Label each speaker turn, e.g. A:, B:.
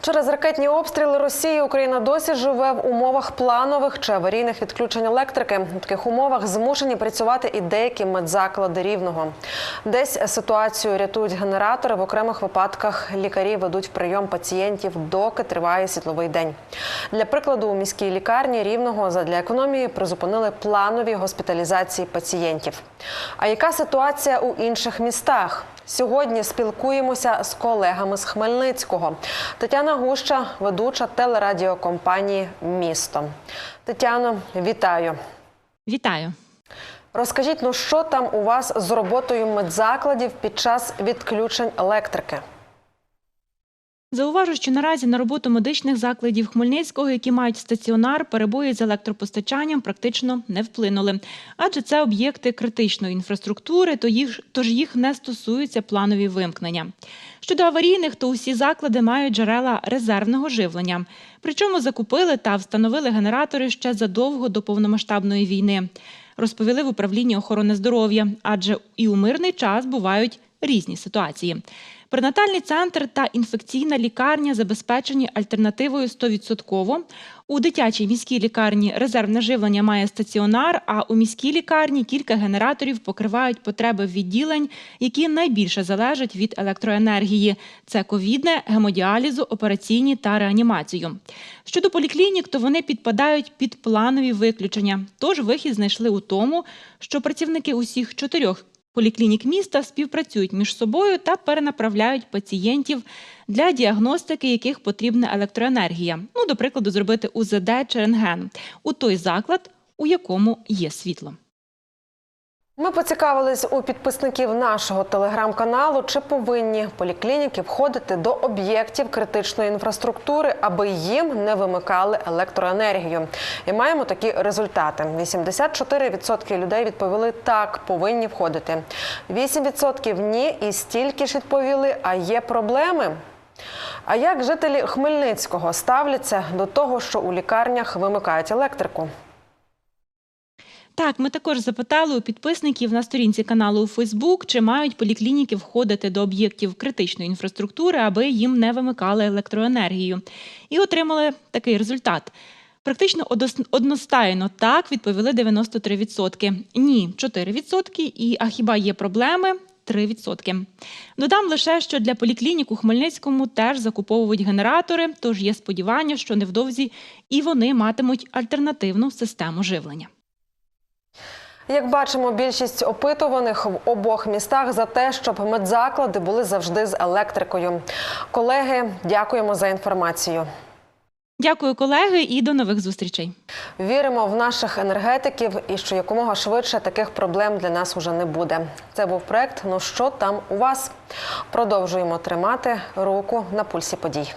A: Через ракетні обстріли Росії Україна досі живе в умовах планових чи аварійних відключень електрики. У таких умовах змушені працювати і деякі медзаклади рівного. Десь ситуацію рятують генератори. В окремих випадках лікарі ведуть прийом пацієнтів, доки триває світловий день. Для прикладу, у міській лікарні рівного задля економії призупинили планові госпіталізації пацієнтів. А яка ситуація у інших містах? Сьогодні спілкуємося з колегами з Хмельницького. Тетяна Гуща, ведуча телерадіокомпанії Місто. Тетяно, вітаю.
B: Вітаю.
A: Розкажіть, ну що там у вас з роботою медзакладів під час відключень електрики?
B: Зауважу, що наразі на роботу медичних закладів Хмельницького, які мають стаціонар, перебої з електропостачанням практично не вплинули, адже це об'єкти критичної інфраструктури, тож їх не стосуються планові вимкнення. Щодо аварійних, то усі заклади мають джерела резервного живлення. Причому закупили та встановили генератори ще задовго до повномасштабної війни. Розповіли в управлінні охорони здоров'я, адже і у мирний час бувають різні ситуації. Пренатальний центр та інфекційна лікарня забезпечені альтернативою 100%. У дитячій міській лікарні резервне живлення має стаціонар, а у міській лікарні кілька генераторів покривають потреби відділень, які найбільше залежать від електроенергії. Це ковідне, гемодіалізу, операційні та реанімацію. Щодо поліклінік, то вони підпадають під планові виключення. Тож вихід знайшли у тому, що працівники усіх чотирьох поліклінік міста співпрацюють між собою та перенаправляють пацієнтів для діагностики, яких потрібна електроенергія. Ну, до прикладу, зробити УЗД чи рентген у той заклад, у якому є світло.
A: Ми поцікавились у підписників нашого телеграм-каналу, чи повинні поліклініки входити до об'єктів критичної інфраструктури, аби їм не вимикали електроенергію. І маємо такі результати: 84% людей відповіли так, повинні входити. 8% ні, і стільки ж відповіли, а є проблеми. А як жителі Хмельницького ставляться до того, що у лікарнях вимикають електрику?
B: Так, ми також запитали у підписників на сторінці каналу у Фейсбук, чи мають поліклініки входити до об'єктів критичної інфраструктури, аби їм не вимикали електроенергію. І отримали такий результат. Практично одностайно так відповіли 93%. Ні, 4%. І а хіба є проблеми? 3%. Додам лише, що для поліклінік у Хмельницькому теж закуповують генератори, тож є сподівання, що невдовзі і вони матимуть альтернативну систему живлення.
A: Як бачимо, більшість опитуваних в обох містах за те, щоб медзаклади були завжди з електрикою. Колеги, дякуємо за інформацію.
B: Дякую, колеги, і до нових зустрічей.
A: Віримо в наших енергетиків і що якомога швидше таких проблем для нас уже не буде. Це був проект. Ну що там у вас? Продовжуємо тримати руку на пульсі подій.